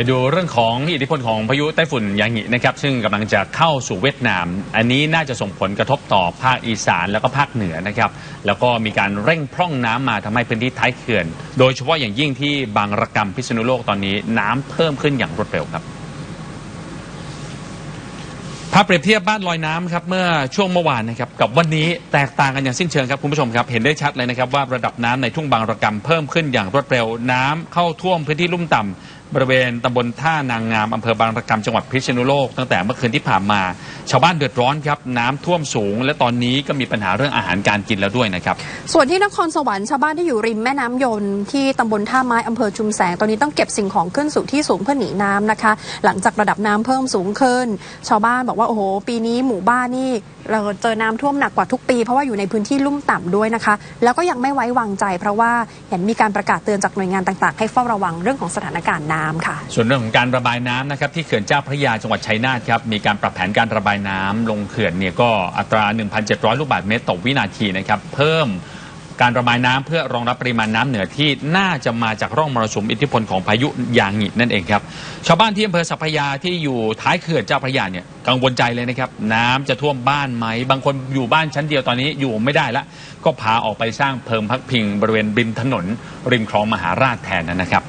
ไปดูเรื่องของอิทธิพลของพายุไต้ฝุ่นยางินะครับ ซึ่งกำลังจะเข้าสู่เวียดนาม อันนี้น่าจะส่งผลกระทบต่อภาคอีสานแล้วก็ภาคเหนือนะครับ แล้วก็มีการเร่งพร่องน้ำมาทำให้พื้นที่ท้ายเขื่อน โดยเฉพาะอย่างยิ่งที่บางระกำพิษณุโลกตอนนี้น้ำเพิ่มขึ้นอย่างรวดเร็วครับภาพเปรียบเทียบบ้านลอยน้ำครับเมื่อช่วงเมื่อวานนะครับกับวันนี้แตกต่างกันอย่างสิ้นเชิงครับคุณผู้ชมครับเห็นได้ชัดเลยนะครับว่าระดับน้ำในทุ่งบางระกำเพิ่มขึ้นอย่างรวดเร็วน้ำเข้าท่วมพื้นที่ลุ่มต่ำ บริเวณตำบลท่านางงามอำเภอบางระกำจังหวัดพิษณุโลกตั้งแต่เมื่อคืนที่ผ่านมา ชาวบ้านเดือดร้อนครับน้ำท่วมสูง และตอนนี้ก็มีปัญหาเรื่องอาหารการกินแล้วด้วยนะครับ ส่วนที่นครสวรรค์ชาวบ้านที่อยู่ริมแม่น้ำยนที่ตำบลท่าไม้อำเภอชุมแสงตอนนี้ต้องเก็บสิ่งของขึ้นสู่ที่สูงเพื่อหนีน้ำนะคะ หลังจากระดับน้ำเพิ่มสูงขึ้น ชาวบ้านบอกว่าโอ้โหปีนี้หมู่บ้านนี่เราเจอน้ำท่วมหนักกว่าทุกปี เพราะว่าอยู่ในพื้นที่ลุ่มต่ำด้วยนะคะ แล้วก็ยังไม่ไว้วางใจ เพราะว่าเห็นมีการประกาศเตือนจากหน่วยงานต่างๆ ให้เฝ้าระวังเรื่องของสถานการณ์น้ำค่ะ ส่วนเรื่องของการระบายน้ำนะครับที่เขื่อนเจ้าพระยาจังหวัดชัยนาทครับมีการปรับแผนการระบายน้ำลงเขื่อนเนี่ยก็อัตรา 1,700 ลูกบาศก์เมตรต่อวินาทีนะครับเพิ่มการระบายน้ำเพื่อรองรับปริมาณน้ำเหนือที่น่าจะมาจากร่องมรสุมอิทธิพลของพายุยางหินั่นเองครับ ชาวบ้านที่อำเภอสัพพยาที่อยู่ท้ายเขื่อนเจ้าพระยาเนี่ยกังวลใจเลยนะครับ น้ำจะท่วมบ้านไหม บางคนอยู่บ้านชั้นเดียวตอนนี้อยู่ไม่ได้ละ ก็พาออกไปสร้างเพิงพักพิงบริเวณริมถนน ริมคลองมหาราชแทนนะครับ